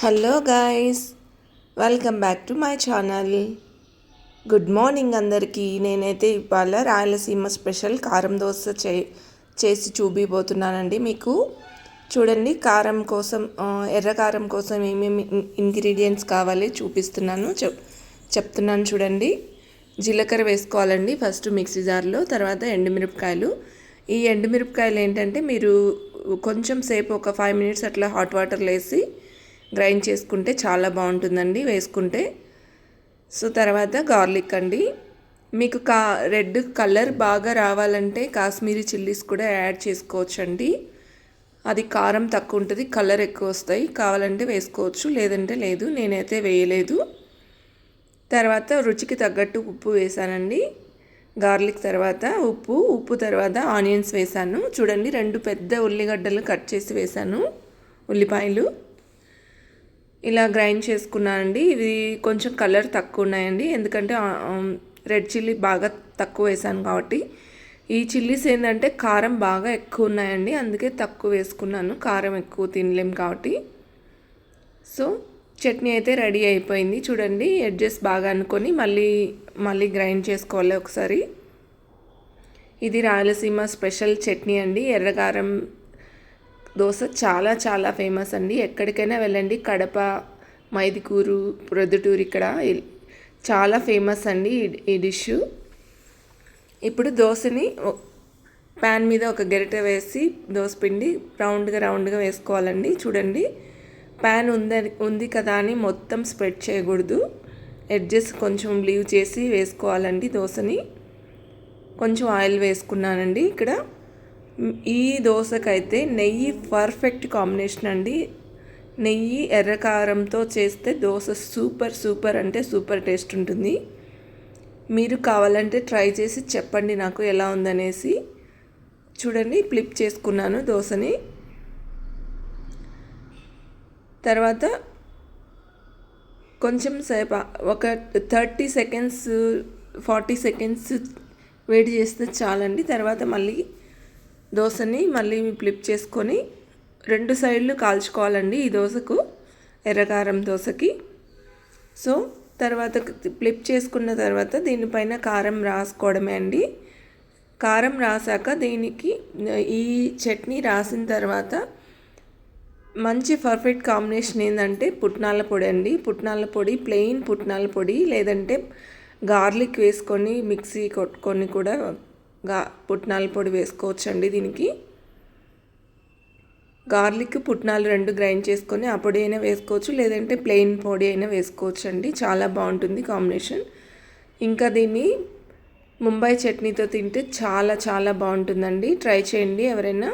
Hello guys welcome back to my channel good morning అందరికీ. నేనైతే ఇవాళ రాయలసీమ స్పెషల్ కారం దోశ చే చేసి చూపిపోతున్నానండి మీకు. చూడండి కారం కోసం ఎర్ర కారం కోసం ఏమేమి ఇంగ్రీడియంట్స్ కావాలి చూపిస్తున్నాను. చెప్ చెప్తున్నాను చూడండి. జీలకర్ర వేసుకోవాలండి ఫస్ట్ మిక్సీ జార్లో తర్వాత ఎండుమిరపకాయలు. ఈ ఎండుమిరపకాయలు ఏంటంటే మీరు కొంచెం సేపు ఒక ఫైవ్ మినిట్స్ అట్లా హాట్ వాటర్లో వేసి గ్రైండ్ చేసుకుంటే చాలా బాగుంటుందండి వేసుకుంటే. సో తర్వాత గార్లిక్ అండి. మీకు కా రెడ్ కలర్ బాగా రావాలంటే కాశ్మీరీ చిల్లీస్ కూడా యాడ్ చేసుకోవచ్చండి. అది కారం తక్కువ ఉంటుంది కలర్ ఎక్కువ వస్తాయి. కావాలంటే వేసుకోవచ్చు లేదంటే లేదు నేనైతే వేయలేదు. తర్వాత రుచికి తగ్గట్టు ఉప్పు వేసానండి. గార్లిక్ తర్వాత ఉప్పు ఉప్పు తర్వాత ఆనియన్స్ వేసాను. చూడండి రెండు పెద్ద ఉల్లిగడ్డలు కట్ చేసి వేసాను ఉల్లిపాయలు. ఇలా గ్రైండ్ చేసుకున్నానండి ఇవి కొంచెం కలర్ తక్కువ ఉన్నాయండి. ఎందుకంటే రెడ్ చిల్లీ బాగా తక్కువ వేసాను కాబట్టి. ఈ చిల్లీస్ ఏంటంటే కారం బాగా ఎక్కువ ఉన్నాయండి. అందుకే తక్కువ వేసుకున్నాను. కారం ఎక్కువ తినలేం కాబట్టి. సో చట్నీ అయితే రెడీ అయిపోయింది. చూడండి ఎడ్జెస్ బాగా అనుకొని మళ్ళీ మళ్ళీ గ్రైండ్ చేసుకోవాలి ఒకసారి. ఇది రాయలసీమ స్పెషల్ చట్నీ అండి. ఎర్రకారం దోశ చాలా చాలా ఫేమస్ అండి. ఎక్కడికైనా వెళ్ళండి. కడప మైదికూరు ప్రొద్దుటూరు ఇక్కడ చాలా ఫేమస్ అండి ఈ- డిష్ ఇప్పుడు దోశని ప్యాన్ మీద ఒక గరిటె వేసి దోశ పిండి రౌండ్గా రౌండ్గా వేసుకోవాలండి. చూడండి. ప్యాన్ ఉందని ఉంది కదా అని మొత్తం స్ప్రెడ్ చేయకూడదు. ఎడ్జెస్ కొంచెం లీవ్ చేసి వేసుకోవాలండి దోశని. కొంచెం ఆయిల్ వేసుకున్నానండి ఇక్కడ. ఈ దోశకైతే నెయ్యి పర్ఫెక్ట్ కాంబినేషన్ అండి. నెయ్యి ఎర్రకారంతో చేస్తే దోశ సూపర్ సూపర్ అంటే సూపర్ టేస్ట్ ఉంటుంది. మీరు కావాలంటే ట్రై చేసి చెప్పండి నాకు ఎలా ఉందనేసి. చూడండి ఫ్లిప్ చేసుకున్నాను దోశని తర్వాత కొంచెం సేపు ఒక thirty seconds forty seconds wait చేస్తే చాలండి. తర్వాత మళ్ళీ దోశని మళ్ళీ ఫ్లిప్ చేసుకొని రెండు సైడ్లు కాల్చుకోవాలండి ఈ దోశకు ఎర్రకారం దోశకి. సో తర్వాత ఫ్లిప్ చేసుకున్న తర్వాత దీనిపైన కారం రాసుకోవడమే అండి. కారం రాసాక దీనికి ఈ చట్నీ రాసిన తర్వాత మంచి పర్ఫెక్ట్ కాంబినేషన్ ఏంటంటే పుట్నాల పొడి అండి. పుట్నాల పొడి ప్లెయిన్ పుట్నాల పొడి లేదంటే గార్లిక్ వేసుకొని మిక్సీ కొట్టుకొని కూడా గా పుట్నాల పొడి వేసుకోవచ్చండి దీనికి. గార్లిక్ పుట్నాలు రెండు గ్రైండ్ చేసుకొని ఆ పొడి అయినా వేసుకోవచ్చు లేదంటే ప్లెయిన్ పొడి అయినా వేసుకోవచ్చు అండి చాలా బాగుంటుంది కాంబినేషన్. ఇంకా దీన్ని ముంబై చట్నీతో తింటే చాలా చాలా బాగుంటుందండి. ట్రై చేయండి ఎవరైనా.